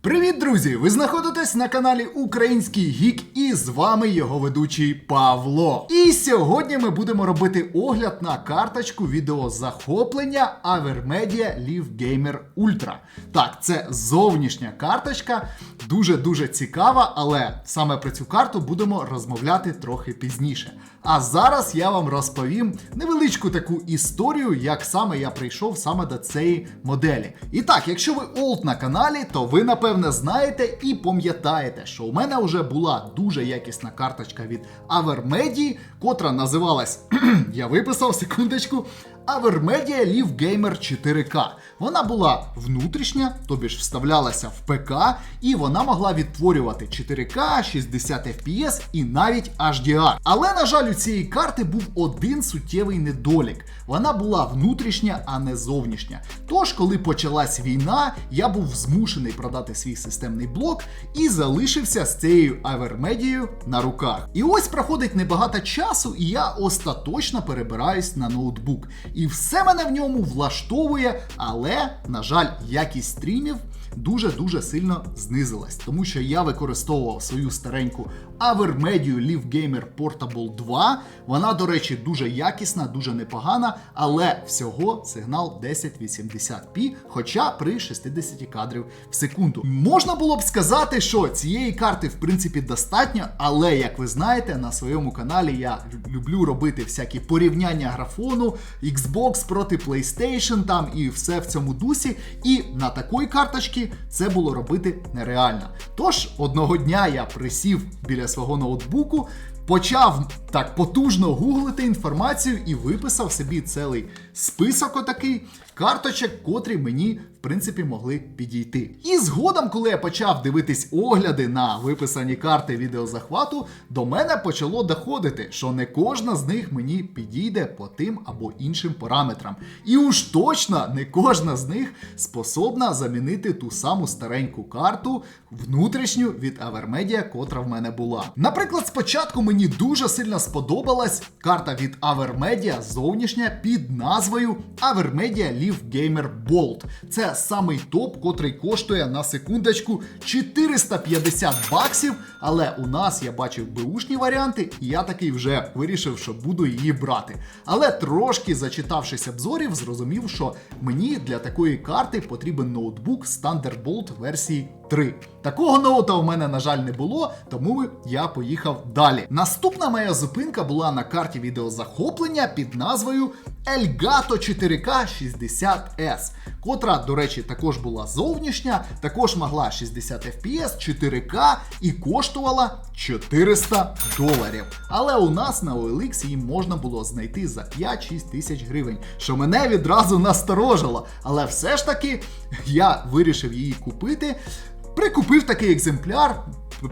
Привіт, друзі! Ви знаходитесь на каналі Український Гік і з вами його ведучий Павло. І сьогодні ми будемо робити огляд на карточку відеозахоплення Avermedia Live Gamer Ultra. Так, це зовнішня карточка, дуже-дуже цікава, але саме про цю карту будемо розмовляти трохи пізніше. А зараз я вам розповім невеличку таку історію, як саме я прийшов саме до цієї моделі. І так, якщо ви олд на каналі, то ви напевне знаєте і пам'ятаєте, що у мене вже була дуже якісна карточка від Avermedia, котра називалась, я виписав секундочку. Avermedia Live Gamer 4K. Вона була внутрішня, тобі ж вставлялася в ПК, і вона могла відтворювати 4К, 60 FPS і навіть HDR. Але, на жаль, у цієї карти був один суттєвий недолік. Вона була внутрішня, а не зовнішня. Тож, коли почалась війна, я був змушений продати свій системний блок і залишився з цією Avermedia на руках. І ось проходить небагато часу, і я остаточно перебираюсь на ноутбук. І все мене в ньому влаштовує, але, на жаль, якість стрімів дуже-дуже сильно знизилась, тому що я використовував свою стареньку Avermedia Live Gamer Portable 2. Вона, до речі, дуже якісна, дуже непогана, але всього сигнал 1080p, хоча при 60 кадрів в секунду. Можна було б сказати, що цієї карти в принципі достатньо, але як ви знаєте, на своєму каналі я люблю робити всякі порівняння графону, Xbox проти PlayStation там і все в цьому дусі. І на такої карточці це було робити нереально. Тож одного дня я присів біля свого ноутбуку. Почав так потужно гуглити інформацію і виписав собі цілий список отакий карточок, котрі мені в принципі могли підійти. І згодом, коли я почав дивитись огляди на виписані карти відеозахвату, до мене почало доходити, що не кожна з них мені підійде по тим або іншим параметрам. І уж точно не кожна з них способна замінити ту саму стареньку карту внутрішню від Avermedia, котра в мене була. Наприклад, спочатку мені дуже сильно сподобалась карта від Avermedia зовнішня під назвою Avermedia Live Gamer Bolt. Це самий топ, котрий коштує на секундочку 450 баксів. Але у нас я бачив беушні варіанти, і я такий вже вирішив, що буду її брати. Але трошки зачитавшись обзорів, зрозумів, що мені для такої карти потрібен ноутбук Thunderbolt версії 3. Такого ноута у мене, на жаль, не було, тому я поїхав далі. Наступна моя зупинка була на карті відеозахоплення під назвою Elgato 4K 60S, котра, до речі, також була зовнішня, також могла 60 FPS, 4K і коштувала 400 доларів. Але у нас на OLX її можна було знайти за 5-6 тисяч гривень, що мене відразу насторожило. Але все ж таки я вирішив її купити. Прикупив такий екземпляр.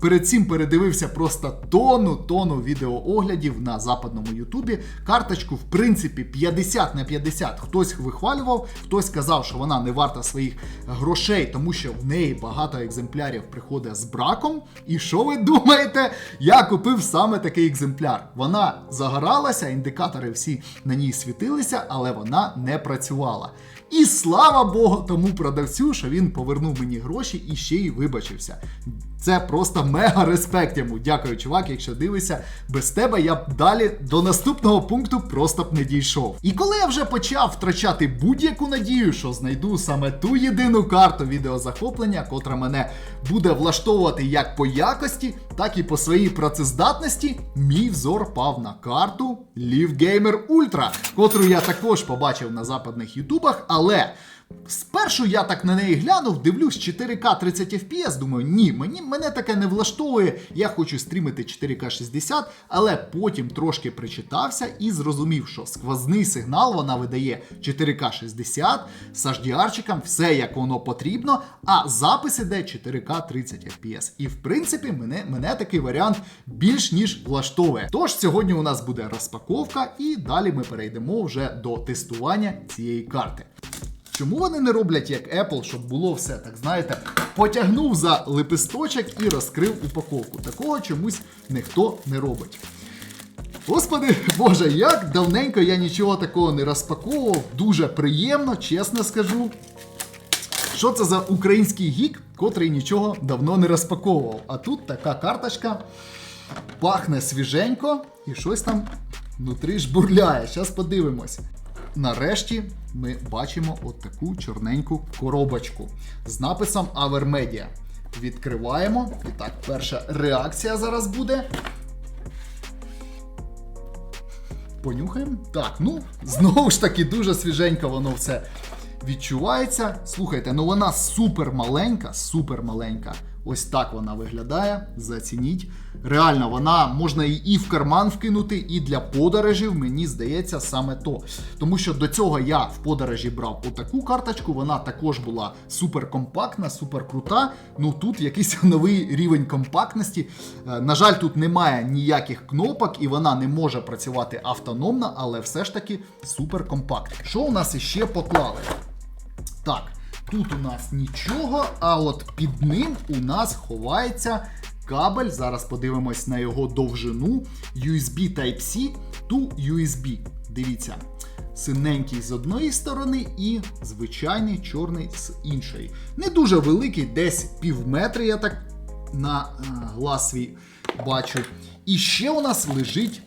Перед цим передивився просто тонну тонну відеооглядів на западному Ютубі. Карточку, в принципі, 50 на 50. Хтось вихвалював, хтось сказав, що вона не варта своїх грошей, тому що в неї багато екземплярів приходить з браком. І що ви думаєте? Я купив саме такий екземпляр. Вона загоралася, індикатори всі на ній світилися, але вона не працювала. І слава Богу, тому продавцю, що він повернув мені гроші і ще й вибачився. Це просто мега респект йому. Дякую, чувак, якщо дивишся. Без тебе я б далі до наступного пункту просто б не дійшов. І коли я вже почав втрачати будь-яку надію, що знайду саме ту єдину карту відеозахоплення, котра мене буде влаштовувати як по якості, так і по своїй працездатності, мій взор пав на карту Live Gamer Ultra, котру я також побачив на западних ютубах, але. Спершу я так на неї глянув, дивлюсь 4К 30 FPS, думаю, ні, мені мене таке не влаштовує. Я хочу стрімити 4К 60, але потім трошки причитався і зрозумів, що сквозний сигнал вона видає 4К 60 з HDR-чиком, все як воно потрібно, а запис іде 4К 30 FPS. І в принципі, мене, мене такий варіант більш ніж влаштовує. Тож сьогодні у нас буде розпаковка, і далі ми перейдемо вже до тестування цієї карти. Чому вони не роблять як Apple, щоб було все, так знаєте, потягнув за лепесточок і розкрив упаковку. Такого чомусь ніхто не робить. Господи Боже, як давненько я нічого такого не розпаковував. Дуже приємно, чесно скажу. Що це за український гік, котрий нічого давно не розпаковував. А тут така карточка пахне свіженько і щось там внутрі жбурляє. Зараз подивимось. Нарешті ми бачимо от таку чорненьку коробочку з написом Avermedia. Відкриваємо. І так, перша реакція зараз буде. Понюхаємо. Так, ну, знову ж таки, дуже свіженько воно все відчувається. Слухайте, ну вона супер маленька, супер маленька. Ось так вона виглядає. Зацініть. Реально, вона можна і в карман вкинути, і для подорожів, мені здається, саме то. Тому що до цього я в подорожі брав отаку карточку, вона також була супер компактна, супер крута. Ну тут якийсь новий рівень компактності. Е, На жаль, тут немає ніяких кнопок, і вона не може працювати автономно, але все ж таки супер компактна. Що у нас іще поклали? Так, тут у нас нічого, а от під ним у нас ховається кабель. Зараз подивимось на його довжину. USB Type-C to USB. Дивіться. Синенький з одної сторони і звичайний чорний з іншої. Не дуже великий, десь пів метри, я так на е, глаз свій бачу. І ще у нас лежить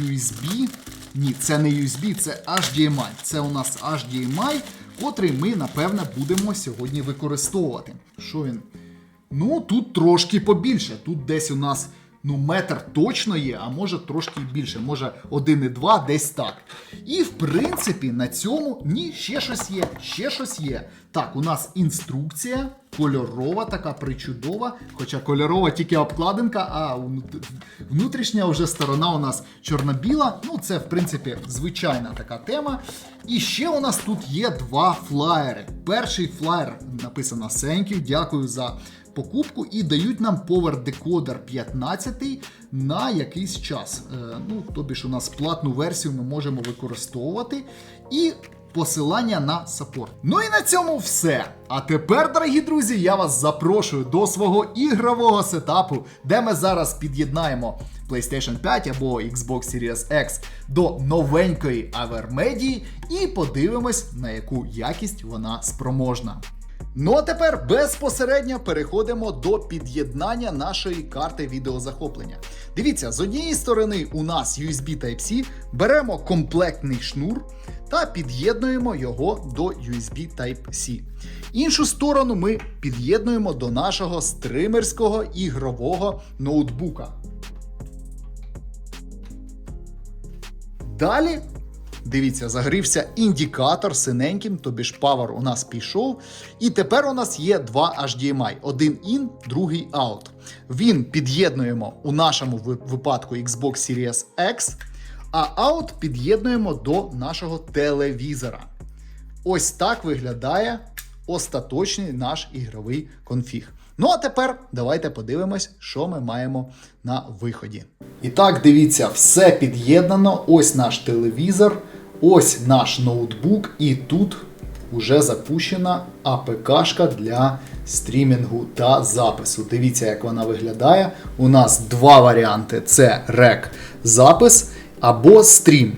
USB. Ні, це не USB, це HDMI. Це у нас HDMI, котрий ми, напевне, будемо сьогодні використовувати. Що він? Ну, тут трошки побільше. Тут десь у нас ну, метр точно є, а може трошки більше, може 1,2, десь так. І в принципі на цьому ні, ще щось є, ще щось є. Так, у нас інструкція кольорова, така причудова. Хоча кольорова тільки обкладинка, а внутрішня вже сторона у нас чорно-біла. Ну, це, в принципі, звичайна така тема. І ще у нас тут є два флаєри. Перший флаєр написано Thank дякую за покупку і дають нам Power Decoder 15 на якийсь час. Е, ну, тобі ж у нас платну версію ми можемо використовувати. І посилання на саппорт. Ну і на цьому все. А тепер, дорогі друзі, я вас запрошую до свого ігрового сетапу, де ми зараз під'єднаємо PlayStation 5 або Xbox Series X до новенької Avermedia і подивимось, на яку якість вона спроможна. Ну а тепер безпосередньо переходимо до під'єднання нашої карти відеозахоплення. Дивіться, з однієї сторони у нас USB Type-C, беремо комплектний шнур та під'єднуємо його до USB Type-C. Іншу сторону ми під'єднуємо до нашого стримерського ігрового ноутбука. Далі Дивіться, загрівся індикатор синеньким, тобі ж Power у нас пішов. І тепер у нас є два HDMI: один in, другий out. Він під'єднуємо у нашому випадку Xbox Series X, а out під'єднуємо до нашого телевізора. Ось так виглядає остаточний наш ігровий конфіг. Ну а тепер давайте подивимось, що ми маємо на виході. І так, дивіться, все під'єднано. Ось наш телевізор, ось наш ноутбук, і тут вже запущена АПКшка для стрімінгу та запису. Дивіться, як вона виглядає. У нас два варіанти: це рек запис або стрім.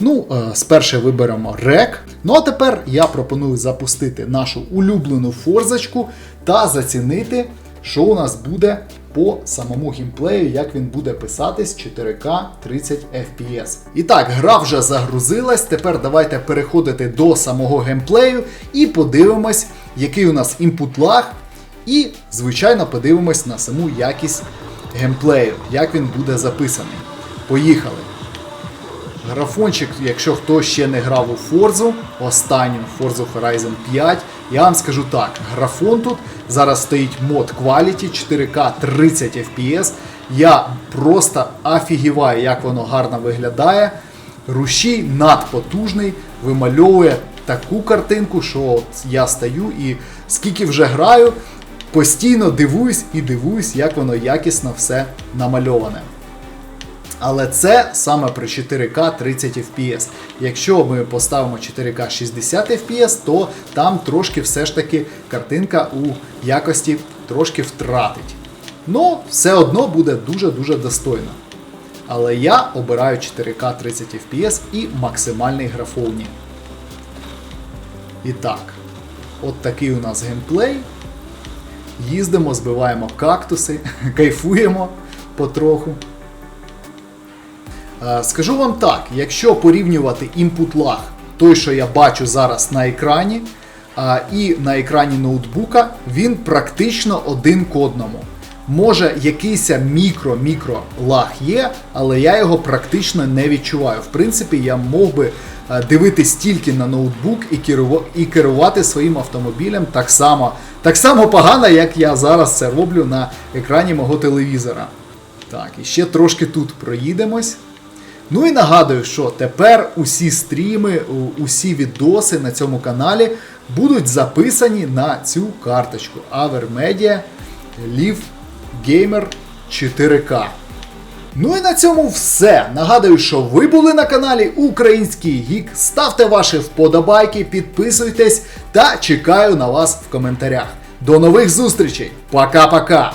Ну, е, спершу виберемо рек. Ну а тепер я пропоную запустити нашу улюблену форзочку та зацінити, що у нас буде по самому геймплею, як він буде писатись 4К 30 FPS. І так, гра вже загрузилась. Тепер давайте переходити до самого геймплею і подивимось, який у нас інпут лаг. І, звичайно, подивимось на саму якість геймплею, як він буде записаний. Поїхали! Графончик, якщо хто ще не грав у Форзу, останню Forza Horizon 5, я вам скажу так: графон тут зараз стоїть мод Quality 4K 30 FPS. Я просто офігіваю, як воно гарно виглядає. Рушій надпотужний, вимальовує таку картинку, що от я стою і скільки вже граю, постійно дивуюсь і дивуюсь, як воно якісно все намальоване. Але це саме при 4К 30 FPS. Якщо ми поставимо 4К 60 FPS, то там трошки все ж таки картинка у якості трошки втратить. Ну, все одно буде дуже-дуже достойно. Але я обираю 4К 30 FPS і максимальний графоні. І так, от такий у нас геймплей. їздимо, збиваємо кактуси, кайфуємо потроху. Е, Скажу вам так, якщо порівнювати input lag, той, що я бачу зараз на екрані, і на екрані ноутбука, він практично один к одному. Може, якийсь мікро-мікро лаг є, але я його практично не відчуваю. В принципі, я мог би е, дивитись тільки на ноутбук і керувати своїм автомобілем так само, так само погано, як я зараз це роблю на екрані мого телевізора. Так, і ще трошки тут проїдемось. Ну і нагадую, що тепер усі стріми, усі відоси на цьому каналі будуть записані на цю карточку Avermedia Live Gamer 4K. Ну і на цьому все. Нагадую, що ви були на каналі Український Гік. Ставте ваші вподобайки, підписуйтесь та чекаю на вас в коментарях. До нових зустрічей! Пока-пока!